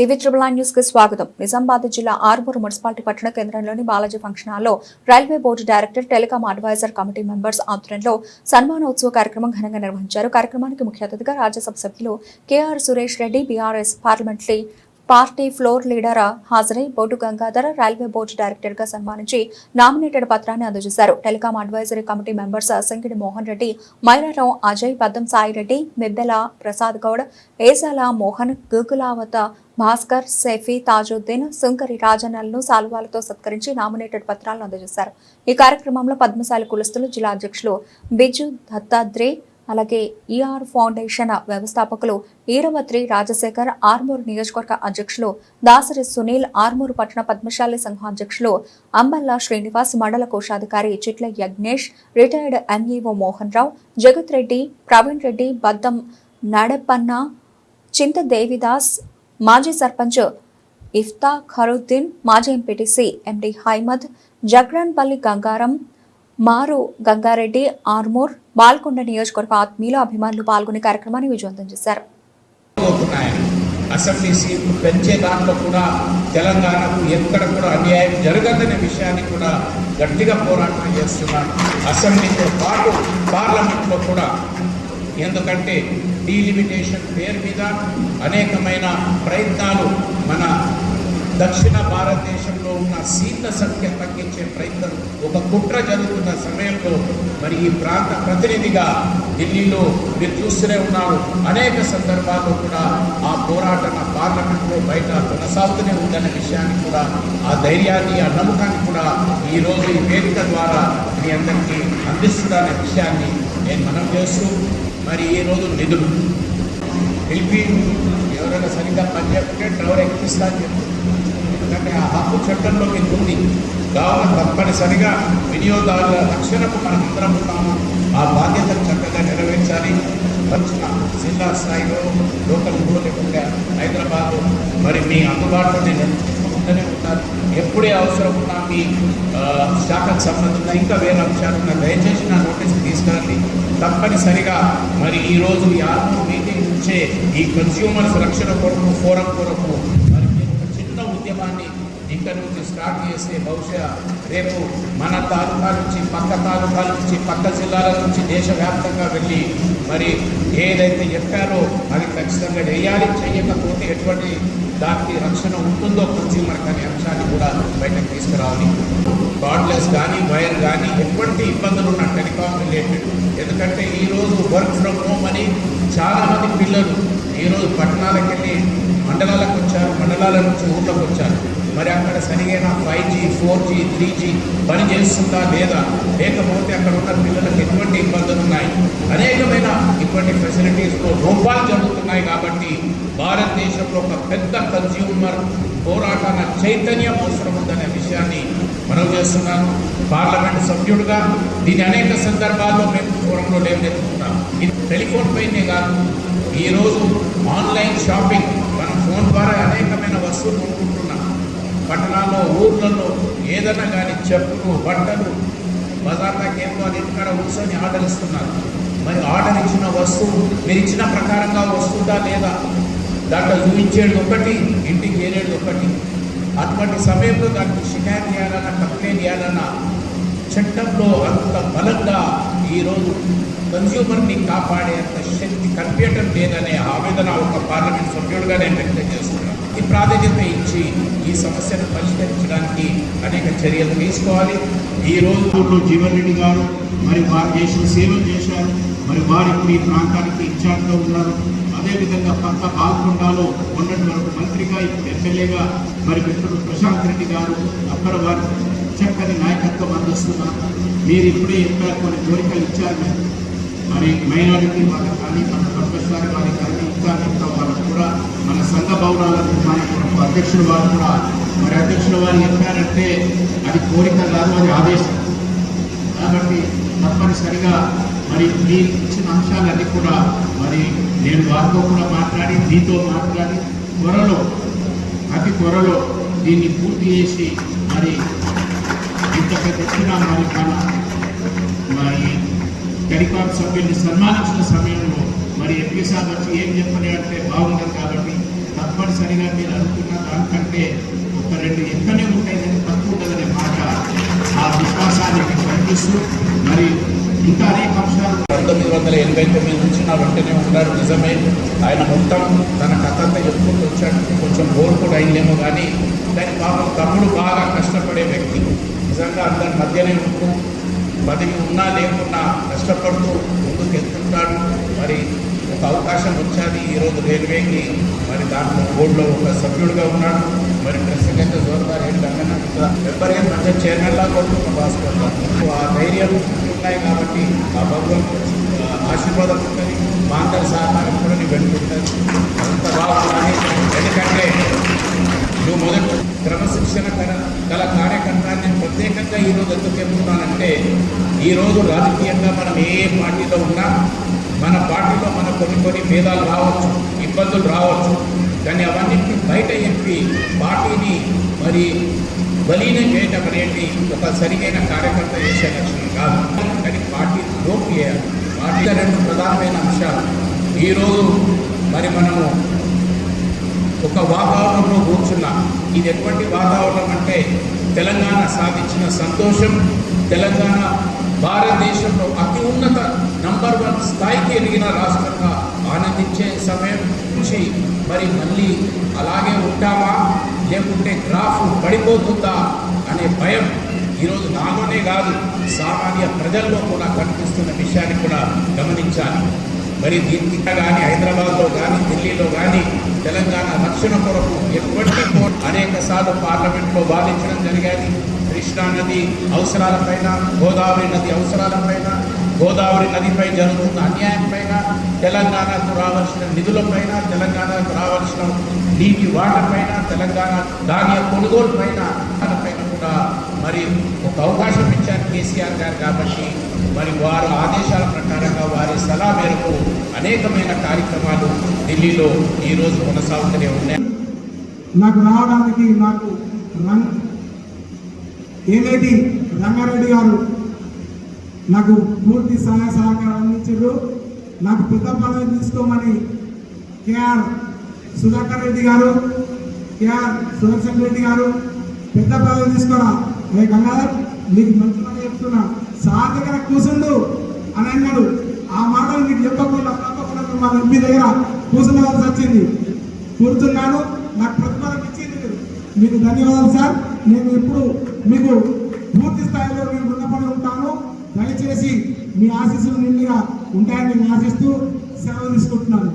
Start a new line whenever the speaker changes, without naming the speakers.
TV triple nine న్యూస్కి స్వాగతం. నిజామాబాద్ జిల్లా ఆర్మూర్ మున్సిపాలిటీ పట్టణ కేంద్రంలోని బాలాజీ ఫంక్షన్ హాల్లో railway board director telecom advisor committee members ఆధ్వర్యంలో సన్మానోత్సవ కార్యక్రమం ఘనంగా నిర్వహించారు. కార్యక్రమానికి ముఖ్య అతిథిగా రాజ్యసభ సభ్యులు K R Suresh Reddy BRS parliamentary party floor leader హాజరై బోర్డు గంగాధర్ రైల్వే బోర్డు డైరెక్టర్గా సన్మానించి నామినేటెడ్ పత్రాన్ని అందజేశారు. Telecom advisory committee members Sankidi Mohan Reddy Mairarao Ajay Paddam Sai Reddy Prasad Goud Esala Mohan Gugulavath Bhaskar Safi Tajuddin Sunkari రాజన్నలను సాల్వాలతో సత్కరించి nominated పత్రాలను అందజేశారు. ఈ కార్యక్రమంలో పద్మశాలి కులస్తులు జిల్లా అధ్యక్షులు బిజు దత్తాద్రి అలాగే ఈఆర్ ఫౌండేషన్ వ్యవస్థాపకులు ఈరవత్రి రాజశేఖర్ ఆర్మూర్ నియోజకవర్గ అధ్యక్షులు దాసరి సునీల్ ఆర్మూరు పట్టణ పద్మశాలి సంఘం అధ్యక్షులు అంబల్లా శ్రీనివాస్ మండల కోశాధికారి చిట్ల యజ్ఞేష్ రిటైర్డ్ ఎంఈఓ మోహన్ రావు జగత్ రెడ్డి ప్రవీణ్ రెడ్డి బద్దం నడపన్న చింత దేవిదాస్ మాజీ సర్పంచ్ ఇఫ్తా ఖరుద్దీన్ మాజీ ఎంపీటీసీ ఎండి హైమద్ జగ్రాన్పల్లి గంగారం మారు గంగారెడ్డి ఆర్మూర్ బాల్కొండ నియోజకవర్గ ఆత్మీయులు అభిమానులు పాల్గొనే కార్యక్రమాన్ని విజయవంతం చేశారు.
అసెంబ్లీ సీట్లు పెంచే దాంట్లో కూడా తెలంగాణకు ఎక్కడ కూడా అన్యాయం జరగదనే విషయాన్ని కూడా గట్టిగా పోరాటం చేస్తున్నాను అసెంబ్లీతో పాటు పార్లమెంట్లో కూడా. ఎందుకంటే డీలిమిటేషన్ పేరు మీద అనేకమైన ప్రయత్నాలు మన దక్షిణ భారతదేశంలో ఉన్న సీట్ల సంఖ్య తగ్గించే ప్రయత్నం ఒక కుట్ర జరుగుతున్న సమయంలో మరి ఈ ప్రాంత ప్రతినిధిగా ఢిల్లీలో మీరు చూస్తూనే ఉన్నారు. అనేక సందర్భాల్లో కూడా ఆ పోరాటం ఆ పార్లమెంట్లో బయట కొనసాగుతూనే ఉందన్న విషయాన్ని కూడా ఆ ధైర్యాన్ని ఆ నమ్మకాన్ని కూడా ఈరోజు ఈ వేదిక ద్వారా మీ అందరికీ అందిస్తుందనే విషయాన్ని నేను మనం చేస్తూ మరి ఈరోజు నిధులు. ఎల్పి ఎవరైనా సరిగ్గా పనిచేస్తుంటే డ్రైవర్ ఎక్కిస్తా అని చెప్పి. ఎందుకంటే ఆ హక్కు చట్టంలో మీకు ఉంది కావున తప్పనిసరిగా వినియోగదారుల రక్షణకు మనం అందరం ఉన్నాము. ఆ బాధ్యతను చక్కగా నెరవేర్చాలి. వచ్చిన జిల్లా స్థాయిలో లోకల్ లేకుండా హైదరాబాద్ మరి మీ అందుబాటులో నేను ఉంటూనే ఉంటాను. ఎప్పుడే అవసరం ఉన్నా మీ శాఖకు సంబంధించిన ఇంకా వేరే అంశాలు ఉన్న దయచేసి నా నోటీస్ తీసుకురండి తప్పనిసరిగా మరి ఈరోజు ఈ ఆత్మ మీటింగ్ నుంచే ఈ కన్స్యూమర్స్ రక్షణ కొరకు ఫోరం కొరకు చిన్న ఇక్కడ నుంచి స్టార్ట్ చేస్తే బహుశా రేపు మన తాలూకా నుంచి పక్క తాలూకాల నుంచి పక్క జిల్లాల నుంచి దేశవ్యాప్తంగా వెళ్ళి మరి ఏదైతే చెప్పారో అది ఖచ్చితంగా వేయాలి చేయకపోతే ఎటువంటి దానికి రక్షణ ఉంటుందో కన్స్యూమర్ అనే అంశాన్ని కూడా బయటకు తీసుకురావాలి. కార్డ్లెస్ కానీ వైర్ కానీ ఎటువంటి ఇబ్బందులు ఉన్న టెలికాం రిలేటెడ్ ఎందుకంటే ఈరోజు వర్క్ ఫ్రమ్ హోమ్ అని చాలామంది పిల్లలు ఈరోజు పట్టణాలకు వెళ్ళి మండలాలకు వచ్చారు మండలాల నుంచి ఊళ్ళోకి వచ్చారు. మరి అక్కడ సరిగైన five G four G three G పని చేస్తుందా లేదా? లేకపోతే అక్కడ ఉన్న పిల్లలకు ఎటువంటి ఇబ్బందులు ఉన్నాయి? అనేకమైన ఇటువంటి ఫెసిలిటీస్తో రూపాలు జరుగుతున్నాయి కాబట్టి భారతదేశంలో ఒక పెద్ద కన్స్యూమర్ పోరాటాల చైతన్యం అవసరం ఉందనే విషయాన్ని మనం చేస్తున్నాను. పార్లమెంట్ సభ్యుడిగా దీని అనేక సందర్భాల్లో మేము ఫోరంలో లేవనెత్తుకున్నాం ఇది టెలిఫోన్ పైనే కాదు. ఈరోజు ఆన్లైన్ షాపింగ్ అనేకమైన వస్తువులు పట్టణాల్లో ఊర్లలో ఏదైనా కానీ చెప్పులు బట్టలు బజార్ దాకేమో అది ఇక్కడ కూర్చొని ఆర్డర్ ఇస్తున్నారు మరి ఆర్డర్ ఇచ్చిన వస్తువు మీరు ఇచ్చిన ప్రకారంగా వస్తుందా లేదా? దాంట్లో చూపించేది ఒకటి ఇంటికి వేరేది ఒకటి. అటువంటి సమయంలో దానికి షికాయత్ చేయాలన్నా కంప్లైంట్ చేయాలన్నా చట్టంలో అంత బలంగా ఈరోజు కన్స్యూమర్ని కాపాడేంత శక్తి కనిపించడం లేదనే ఆవేదన ఒక పార్లమెంట్ సభ్యుడిగా నేను వ్యక్తం చేస్తున్నాను ఈ ప్రాధాన్యత ఇచ్చి ఈ సమస్యను పరిష్కరించడానికి అనేక చర్యలు తీసుకోవాలి. ఈ రోజు
జీవన్ రెడ్డి గారు మరి వారు చేసిన సేవలు చేశారు మరి వారు ఇప్పుడు ఈ ప్రాంతానికి ఇన్ఛార్జ్గా ఉన్నారు. అదేవిధంగా పంట పాల్కొండలో ఉన్నటువంటి వరకు మంత్రిగా ఇప్పుడు ఎమ్మెల్యేగా మరి మిత్రుడు ప్రశాంత్ రెడ్డి గారు అక్కడ వారు చక్కని నాయకత్వం అందిస్తున్నారు. మీరు ఇప్పుడే ఎక్కడ కొన్ని కోరికలు ఇచ్చారు? మరి మైనారిటీ వాళ్ళకి కానీ మన ప్రొఫెసర్ వారికి కానీ ఇంకా మిగతా వాళ్ళకు కూడా మన సంఘ భవనాలకు మన అధ్యక్షుడు వారు కూడా మరి అధ్యక్షుల వారు చెప్పారంటే అది కోరిక కాదు అది ఆదేశం. కాబట్టి తప్పనిసరిగా మరి మీరు ఇచ్చిన అంశాలన్నీ కూడా మరి నేను వారితో కూడా మాట్లాడి మీతో మాట్లాడి త్వరలో అతి త్వరలో దీన్ని పూర్తి చేసి మరి ఇంత పెద్ద మరి మన టెలికాం సభ్యుల్ని సన్మానించిన సమయంలో మరి ఎంపీ సార్ వచ్చి ఏం చెప్పని అంటే బాగుండదు కాబట్టి తప్పనిసరిగా మీరు అనుకున్న దానికంటే ఒక రెండు ఎక్కువనే ఉంటాయి కానీ తక్కువ ఉండదనే మాట ఆ విశ్వాసాన్ని కనిపిస్తూ మరి ఇంకా అనేక అంశాలు
పంతొమ్మిది వందల ఎనభై తొమ్మిది నుంచి నా వెంటనే ఉన్నారు నిజమే. ఆయన మొత్తం తన కథ అంతా చెప్పుకుంటూ వచ్చాడు కొంచెం బోర్ కూడా అయిందేమో కానీ దాని పాపం తమ్ముడు బాగా కష్టపడే వ్యక్తి నిజంగా అందరి మధ్యనే ఉంటూ పదవి ఉన్నా లేకున్నా కష్టపడుతూ ముందుకు వెళ్తుంటాడు మరి ఒక అవకాశం వచ్చాది ఈరోజు రైల్వేకి మరి దాంట్లో బోర్డులో ఒక సభ్యుడిగా ఉన్నాడు. మరి ప్రెసిడెంట్ అయితే జోర్దార్ ఏంటి రంగన్న మెంబర్ ఏం మంచిగా చైర్మన్ లాగా కొడుతున్న భాస్కర్ గారు. ఆ ధైర్యం ఉన్నాయి కాబట్టి ఆ భగవంతుడు ఆశీర్వాదం ఉంటుంది మాంతర సహకారం కూడా నీ వెంటుంటుంది అంత బాగుందని ఎందుకంటే నువ్వు మొదట క్రమశిక్షణ గల గల కార్యకర్తాన్ని నేను ప్రత్యేకంగా ఈరోజు ఎందుకు చెప్తున్నానంటే ఈరోజు రాజకీయంగా మనం ఏ పార్టీలో ఉన్నా మన పార్టీలో మన కొన్ని కొన్ని భేదాలు రావచ్చు. ఇబ్బందులు రావచ్చు. కానీ అవన్నింటినీ బయట చెప్పి పార్టీని మరి బలీనం చేయటం అనేది ఒక సరిగైన కార్యకర్త చేసే లక్షణం కాదు. కానీ పార్టీ లోపు చేయాలి. పార్టీ రెండు ప్రధానమైన అంశాలు. ఈరోజు మరి మనము ఒక వాతావరణంలో కూర్చున్నాం. ఇది ఎటువంటి వాతావరణం అంటే తెలంగాణ సాధించిన సంతోషం. తెలంగాణ భారతదేశంలో అతి ఉన్నత నంబర్ వన్ స్థాయికి ఎదిగిన రాష్ట్రంగా ఆనందించే సమయం నుంచి మరి మళ్ళీ అలాగే ఉంటామా లేకుంటే గ్రాఫ్ పడిపోతుందా? అనే భయం ఈరోజు నాలోనే కాదు సామాన్య ప్రజల్లో కూడా కనిపిస్తున్న విషయాన్ని కూడా గమనించాలి. మరి దీనికి కానీ హైదరాబాద్లో కానీ ఢిల్లీలో కానీ తెలంగాణ రక్షణ కొరకు ఎటువంటి అనేక సార్లు పార్లమెంట్లో వాదించడం జరిగాయి కృష్ణా నది అవసరాలపైన గోదావరి నది అవసరాలపైన గోదావరి నదిపై జరుగుతున్న అన్యాయంపైన తెలంగాణకు రావాల్సిన నిధులపైన తెలంగాణకు రావాల్సిన నీటి వాటపైన తెలంగాణ ధాన్య కొనుగోలు పైన దానిపైన కూడా మరి ఒక అవకాశం ఇచ్చారు కేసీఆర్ గారు కాబట్టి మరి వారు ఆదేశాల ప్రకారంగా వారి సలహా మేరకు అనేకమైన కార్యక్రమాలు ఢిల్లీలో ఈరోజు కొనసాగుతూనే ఉన్నాయి.
నాకు రావడానికి నాకు ఏమేది రంగారెడ్డి గారు నాకు పూర్తి సహాయ సహకారం అందించారు. నాకు పెద్ద పదవి తీసుకోమని కేఆర్ సుధాకర్ రెడ్డి గారు కేఆర్ సుదర్శన్ రెడ్డి గారు పెద్ద పదవి తీసుకోరా అదే గంగాధర్ నీకు మంచి మాట చెప్తున్నా. సార్ దగ్గర కూర్చుండు అని అన్నాడు. ఆ మాటలు నీకు చెప్పకుండా తప్పకుండా మా ఎంపీ దగ్గర కూర్చుండవలసి వచ్చింది. కూర్చున్నాను. నాకు ప్రతిఫలం ఇచ్చింది మీరు. మీకు ధన్యవాదాలు సార్. నేను ఇప్పుడు మీకు పూర్తి స్థాయిలో నేను రుణపడి ఉంటాను. దయచేసి మీ ఆశీస్సులు నిండుగా ఉంటాయని ఆశిస్తూ సెలవు తీసుకుంటున్నాను